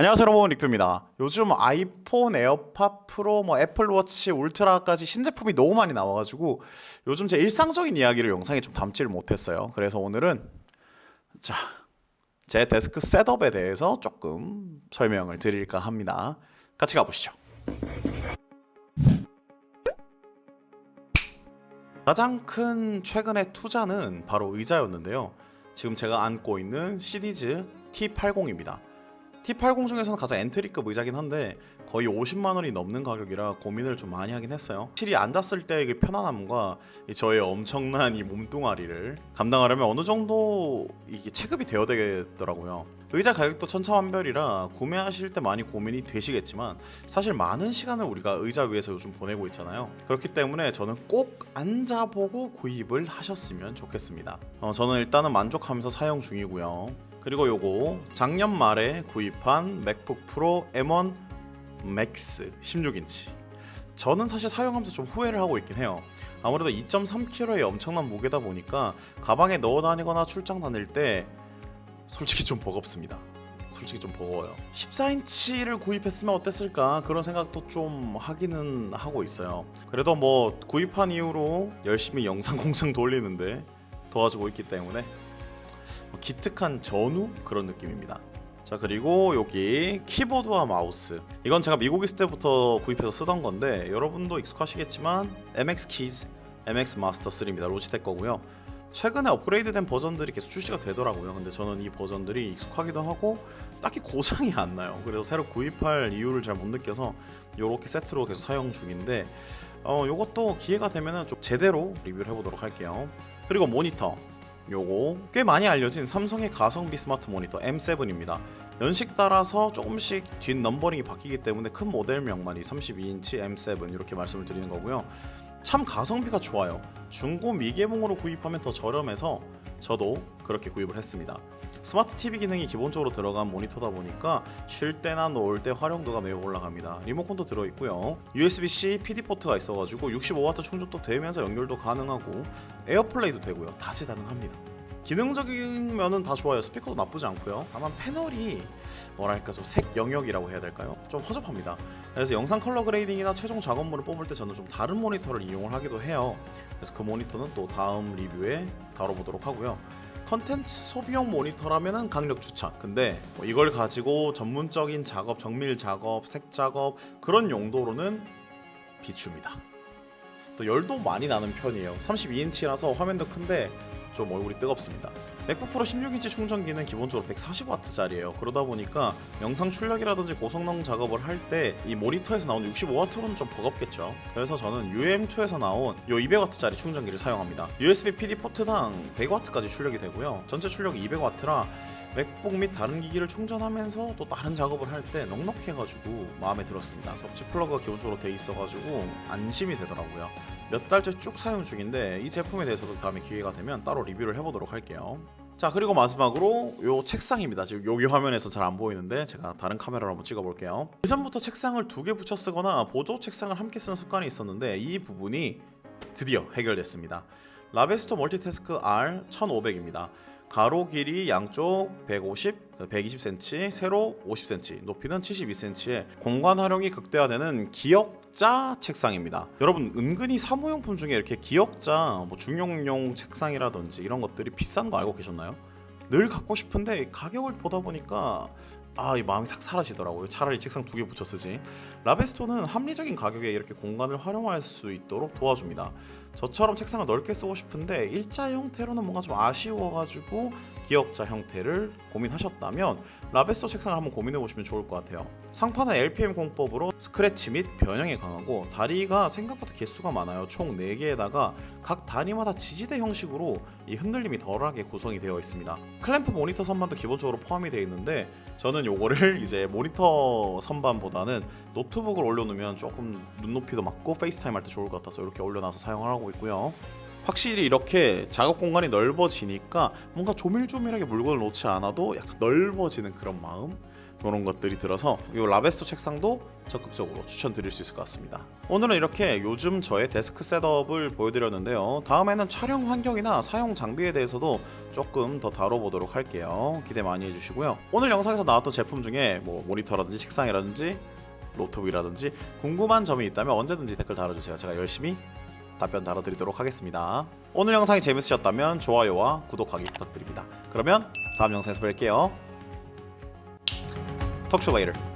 안녕하세요 여러분. 릭뷰입니다. 요즘 아이폰 에어팟 프로 뭐 애플워치 울트라까지 신제품이 너무 많이 나와가지고 요즘 제 일상적인 이야기를 영상에 좀 담지를 못했어요. 그래서 오늘은 자 제 데스크 셋업에 대해서 조금 설명을 드릴까 합니다. 같이 가보시죠. 가장 큰 최근의 투자는 바로 의자였는데요. 지금 제가 안고 있는 시리즈 T80입니다 T80 중에서는 가장 엔트리급 의자긴 한데 거의 50만 원이 넘는 가격이라 고민을 좀 많이 하긴 했어요. 확실히 앉았을 때의 그 편안함과 이 저의 엄청난 이 몸뚱아리를 감당하려면 어느 정도 이게 체급이 되어야 되더라고요. 의자 가격도 천차만별이라 구매하실 때 많이 고민이 되시겠지만 사실 많은 시간을 우리가 의자 위에서 요즘 보내고 있잖아요. 그렇기 때문에 저는 꼭 앉아보고 구입을 하셨으면 좋겠습니다. 어, 저는 일단은 만족하면서 사용 중이고요. 그리고 요거 작년 말에 구입한 맥북 프로 M1 맥스 16인치. 저는 사실 사용하면서 좀 후회를 하고 있긴 해요. 아무래도 2.3kg의 엄청난 무게다 보니까 가방에 넣어 다니거나 출장 다닐 때 솔직히 좀 버겁습니다. 솔직히 좀 버거워요. 14인치를 구입했으면 어땠을까 그런 생각도 좀 하기는 하고 있어요. 그래도 뭐 구입한 이후로 열심히 영상 공장 돌리는데 도와주고 있기 때문에 뭐 기특한 전후 그런 느낌입니다. 자 그리고 여기 키보드와 마우스. 이건 제가 미국 있을 때부터 구입해서 쓰던 건데 여러분도 익숙하시겠지만 MX 키즈, MX 마스터 3입니다. 로지텍 거고요. 최근에 업그레이드된 버전들이 계속 출시가 되더라고요. 근데 저는 이 버전들이 익숙하기도 하고 딱히 고장이 안 나요. 그래서 새로 구입할 이유를 잘 못 느껴서 이렇게 세트로 계속 사용 중인데 어 요것도 기회가 되면은 좀 제대로 리뷰를 해보도록 할게요. 그리고 모니터 요거 꽤 많이 알려진 삼성의 가성비 스마트 모니터 M7입니다. 연식 따라서 조금씩 뒷 넘버링이 바뀌기 때문에 큰 모델명만 이 32인치 M7 이렇게 말씀을 드리는 거고요. 참 가성비가 좋아요. 중고 미개봉으로 구입하면 더 저렴해서 저도 그렇게 구입을 했습니다. 스마트 TV 기능이 기본적으로 들어간 모니터다 보니까 쉴 때나 놀때 활용도가 매우 올라갑니다. 리모컨도 들어있고요. USB-C PD 포트가 있어가지고 65W 충전도 되면서 연결도 가능하고 에어플레이도 되고요. 다재다능합니다. 기능적인 면은 다 좋아요. 스피커도 나쁘지 않고요. 다만 패널이 뭐랄까 좀 색 영역이라고 해야 될까요? 좀 허접합니다. 그래서 영상 컬러 그레이딩이나 최종 작업물을 뽑을 때 저는 좀 다른 모니터를 이용을 하기도 해요. 그래서 그 모니터는 또 다음 리뷰에 다뤄보도록 하고요. 컨텐츠 소비용 모니터라면은 강력 추천. 근데 뭐 이걸 가지고 전문적인 작업, 정밀 작업, 색 작업 그런 용도로는 비춥니다. 또 열도 많이 나는 편이에요. 32인치라서 화면도 큰데 좀 얼굴이 뜨겁습니다. 맥북 프로 16인치 충전기는 기본적으로 140W짜리예요. 그러다 보니까 영상 출력이라든지 고성능 작업을 할 때 이 모니터에서 나오는 65W로는 좀 버겁겠죠. 그래서 저는 UM2에서 나온 요 200W짜리 충전기를 사용합니다. USB PD 포트당 100W까지 출력이 되고요. 전체 출력이 200W라 맥북 및 다른 기기를 충전하면서 또 다른 작업을 할 때 넉넉해가지고 마음에 들었습니다. 섭지 플러그가 기본적으로 돼 있어가지고 안심이 되더라고요. 몇 달째 쭉 사용 중인데 이 제품에 대해서도 다음에 기회가 되면 따로 리뷰를 해보도록 할게요. 자 그리고 마지막으로 요 책상입니다. 지금 여기 화면에서 잘 안 보이는데 제가 다른 카메라로 한번 찍어볼게요. 예전부터 책상을 두 개 붙여 쓰거나 보조 책상을 함께 쓰는 습관이 있었는데 이 부분이 드디어 해결됐습니다. 라베스토 멀티태스크 R 1500입니다. 가로 길이 양쪽 150, 120cm, 세로 50cm, 높이는 72cm의 공간 활용이 극대화되는 기역자 책상입니다. 여러분 은근히 사무용품 중에 이렇게 기역자, 뭐 중용용 책상이라든지 이런 것들이 비싼 거 알고 계셨나요? 늘 갖고 싶은데 가격을 보다 보니까 아, 이 마음이 싹 사라지더라고요. 차라리 책상 두 개 붙여 쓰지. 라베스토는 합리적인 가격에 이렇게 공간을 활용할 수 있도록 도와줍니다. 저처럼 책상을 넓게 쓰고 싶은데 일자 형태로는 뭔가 좀 아쉬워가지고 기역자 형태를 고민하셨다면 라베스토 책상을 한번 고민해 보시면 좋을 것 같아요. 상판은 LPM 공법으로 스크래치 및 변형에 강하고 다리가 생각보다 개수가 많아요. 총 4개에다가 각 다리마다 지지대 형식으로 이 흔들림이 덜하게 구성이 되어 있습니다. 클램프 모니터 선반도 기본적으로 포함이 되어 있는데 저는 요거를 이제 모니터 선반보다는 노트북을 올려놓으면 조금 눈높이도 맞고 페이스타임 할 때 좋을 것 같아서 이렇게 올려놔서 사용을 하고 있고요. 확실히 이렇게 작업 공간이 넓어지니까 뭔가 조밀조밀하게 물건을 놓지 않아도 약간 넓어지는 그런 마음 그런 것들이 들어서 이 라베스토 책상도 적극적으로 추천드릴 수 있을 것 같습니다. 오늘은 이렇게 요즘 저의 데스크 셋업을 보여드렸는데요. 다음에는 촬영 환경이나 사용 장비에 대해서도 조금 더 다뤄보도록 할게요. 기대 많이 해주시고요. 오늘 영상에서 나왔던 제품 중에 뭐 모니터라든지 책상이라든지 노트북이라든지 궁금한 점이 있다면 언제든지 댓글 달아주세요. 제가 열심히 답변 달아드리도록 하겠습니다. 오늘 영상이 재밌으셨다면 좋아요와 구독하기 부탁드립니다. 그러면 다음 영상에서 뵐게요. Talk to you later.